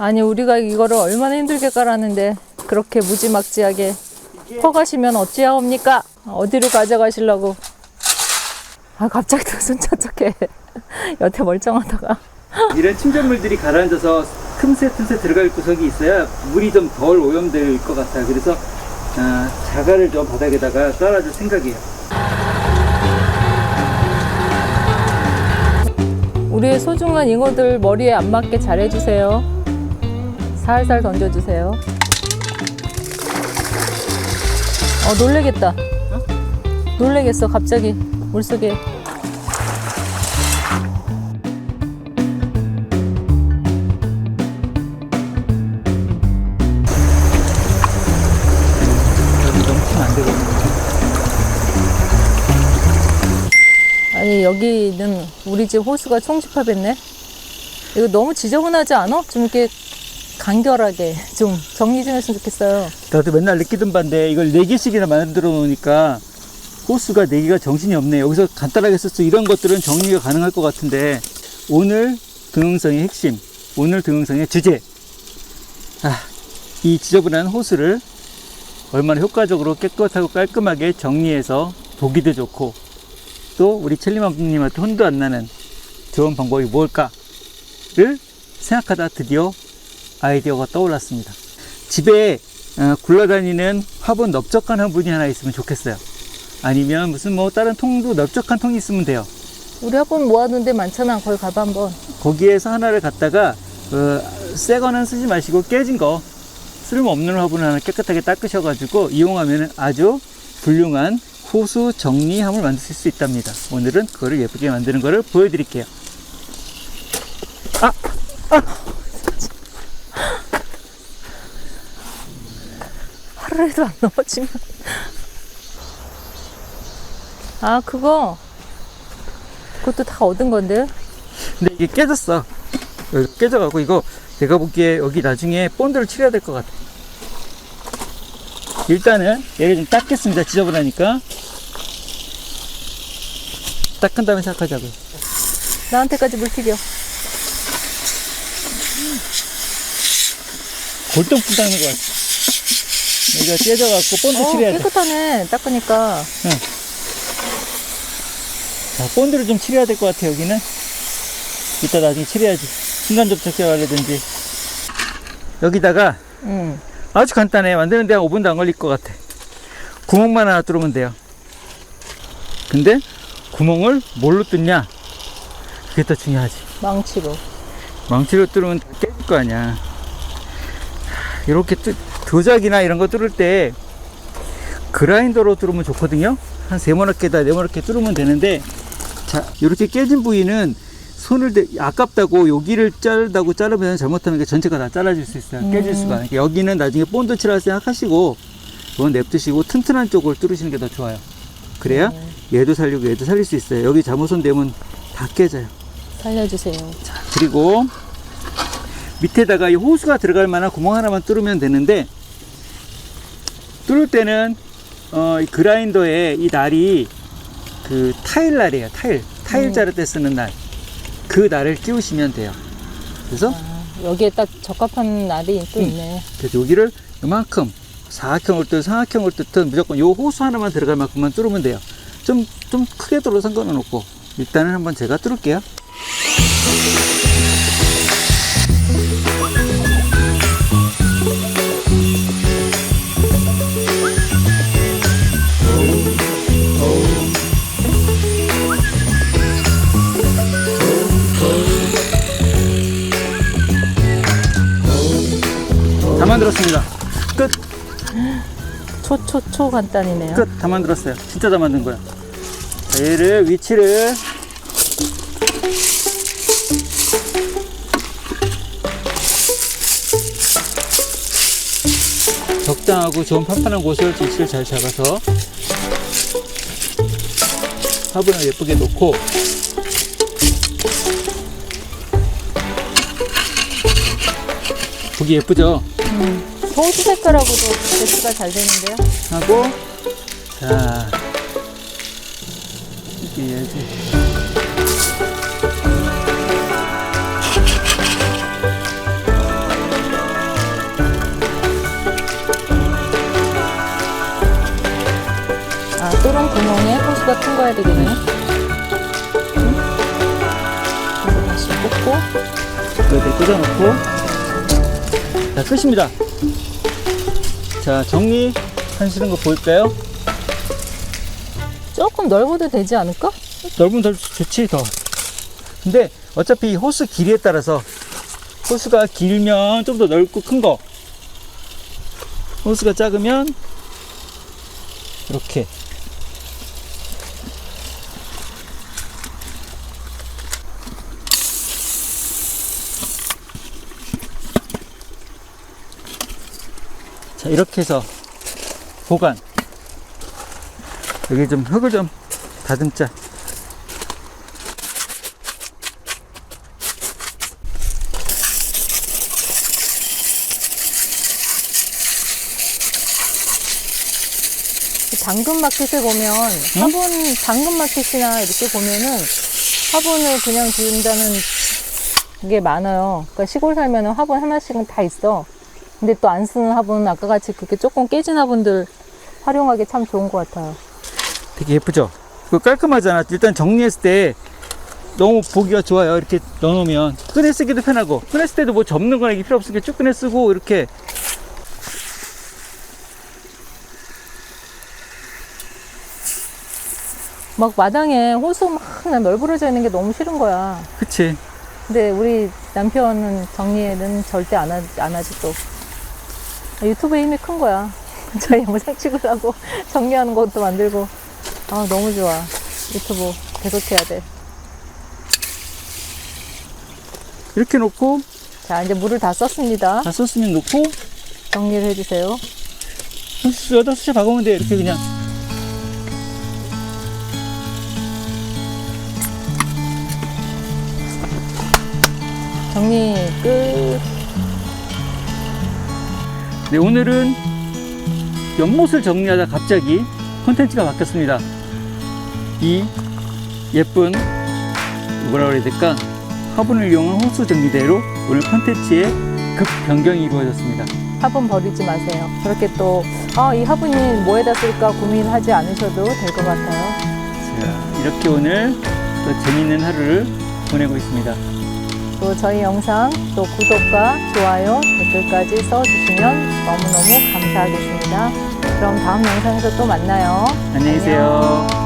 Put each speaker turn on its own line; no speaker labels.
아니 우리가 이거를 얼마나 힘들게 깔았는데 그렇게 무지막지하게 퍼가시면 어찌하옵니까? 어디로 가져가시려고? 아 갑자기 또 손차적해 여태 멀쩡하다가
이런 침전물들이 가라앉아서 틈새 틈새 들어갈 구석이 있어야 물이 좀 덜 오염될 것 같아요. 그래서 아, 자갈을 좀 바닥에다가 깔아줄 생각이에요.
우리의 소중한 잉어들 머리에 안 맞게 잘해주세요. 살살 던져주세요. 어 놀래겠다. 놀래겠어 갑자기 물속에. 아니 여기는 우리 집 호수가 총집합했네. 이거 너무 지저분하지 않아? 좀 이렇게 간결하게 좀 정리 좀 했으면 좋겠어요.
나도 맨날 느끼던 바인데 이걸 네 개씩이나 만들어 놓으니까 호수가 네 개가 정신이 없네. 여기서 간단하게 썼어. 이런 것들은 정리가 가능할 것 같은데 오늘 동영상의 핵심, 오늘 동영상의 주제. 아, 이 지저분한 호수를 얼마나 효과적으로 깨끗하고 깔끔하게 정리해서 보기도 좋고 또 우리 첼리맘님한테 혼도 안 나는 좋은 방법이 뭘까를 생각하다 드디어 아이디어가 떠올랐습니다. 집에 어, 굴러다니는 화분 넓적한 화분이 하나 있으면 좋겠어요. 아니면 무슨 뭐 다른 통도 넓적한 통이 있으면 돼요.
우리 학원 모아둔 데 많잖아. 거기 가봐 한번.
거기에서 하나를 갖다가 어, 새 거는 쓰지 마시고 깨진 거 쓸모없는 화분을 하나 깨끗하게 닦으셔가지고 이용하면 아주 훌륭한 호수 정리함을 만드실 수 있답니다. 오늘은 그거를 예쁘게 만드는 거를 보여드릴게요.
하루에도 안 넘어지면. 아 그거 그것도 다 얻은 건데.
근데 이게 깨졌어. 깨져가고 이거 내가 보기에 여기 나중에 본드를 칠해야 될 것 같아. 일단은 얘를 좀 닦겠습니다. 지저분하니까. 닦은 다음에 생각하자고요.
나한테까지 물 튀겨.
골동품 닦는 것 같아. 여기가 깨져갖고 본드
어
칠해야 돼.
깨끗하네. 닦으니까.
자, 본드를 좀 칠해야 될 것 같아, 여기는. 이따 나중에 칠해야지. 순간 접착제하려든지. 여기다가
응.
아주 간단해. 만드는 데 한 5분도 안 걸릴 것 같아. 구멍만 하나 뚫으면 돼요. 근데 구멍을 뭘로 뚫냐? 그게 더 중요하지.
망치로.
망치로 뚫으면 깨질 거 아니야. 이렇게 뚫, 도자기나 이런 거 뚫을 때 그라인더로 뚫으면 좋거든요. 한 세모나게다 네모나게 뚫으면 되는데 자 이렇게 깨진 부위는 손을 대, 아깝다고 여기를 자르다고 자르면 잘못하면 전체가 다 잘라질 수 있어요. 깨질 수가. 그러니까 여기는 나중에 본드 칠할 생각하시고 그건 냅두시고 튼튼한 쪽을 뚫으시는 게 더 좋아요. 그래야 얘도 살리고 얘도 살릴 수 있어요. 여기 잘못은 되면 다 깨져요.
살려주세요.
그리고 밑에다가 이 호수가 들어갈 만한 구멍 하나만 뚫으면 되는데 뚫을 때는 어, 이 그라인더에 이 날이 그 타일 날이에요 타일 타일
음.
자를 때 쓰는 날 그 날을 끼우시면 돼요 그래서
아, 여기에 딱 적합한 날이 또
응.
있네.
그래서 여기를 이만큼 사각형을 뜯든 삼각형을 뜯든 무조건 요 호수 하나만 들어갈 만큼만 뚫으면 돼요 좀 좀 크게 뚫어도 상관은 없고 일단은 한번 제가 뚫을게요 만들었습니다. 끝.
초초초 간단이네요.
끝. 다 만들었어요. 진짜 다 만든 거야. 자, 얘를 위치를. 적당하고 좋은 판판한 곳을 위치를 잘 잡아서 화분을 예쁘게 놓고 보기 예쁘죠?
음. 소스 색깔하고도 배추가 잘 되는데요.
하고 자 이렇게 해야지. 아 뚫은 구멍에 호수가 통과해야 되겠네요. 응? 다시 꽂고 여기 꽂아놓고 자 끝입니다 자 정리 하시는 거 보일까요?
조금 넓어도 되지 않을까?
넓으면 더 좋지 더 근데 어차피 호스 길이에 따라서 호스가 길면 좀 더 넓고 큰 거 호스가 작으면 이렇게 이렇게 해서 보관 여기 좀 흙을 좀 다듬자
당근 마켓에 보면 화분 당근 마켓이나 이렇게 보면은 화분을 그냥 준다는 게 많아요. 그러니까 시골 살면 화분 하나씩은 다 있어. 근데 또 안 쓰는 화분은 아까 같이 그렇게 조금 깨진 화분들 활용하기 참 좋은 것 같아요.
되게 예쁘죠? 그 깔끔하잖아. 일단 정리했을 때 너무 보기가 좋아요. 이렇게 넣어놓으면 꺼내 쓰기도 편하고 꺼냈을 때도 뭐 접는 거나 이게 필요 없으니까 쭉 꺼내 쓰고 이렇게
막 마당에 호수 막 널브러져 있는 게 너무 싫은 거야.
그치
근데 우리 남편은 정리에는 절대 안, 하, 안 하지 또. 유튜브에 힘이 큰 거야. 저 영상 찍으라고 정리하는 것도 만들고. 아, 너무 좋아. 유튜브 계속 해야 돼.
이렇게 놓고
자, 이제 물을 다 썼습니다.
다 썼으면 놓고
정리를 해주세요.
여덟 수째 박으면 돼 이렇게 그냥
정리 끝.
네 오늘은 연못을 정리하다 갑자기 컨텐츠가 바뀌었습니다 이 예쁜 뭐라 그래야 될까 화분을 이용한 호수 정리대로 오늘 컨텐츠의 급 변경이 이루어졌습니다
화분 버리지 마세요. 그렇게 또, 아, 이 화분이 뭐에다 쓸까 고민하지 않으셔도 될 것 같아요.
자, 이렇게 오늘 또 재밌는 하루를 보내고 있습니다.
또 저희 영상 또 구독과 좋아요, 댓글까지 써주시면 너무너무 감사하겠습니다. 그럼 다음 영상에서 또 만나요.
안녕히 계세요.
안녕.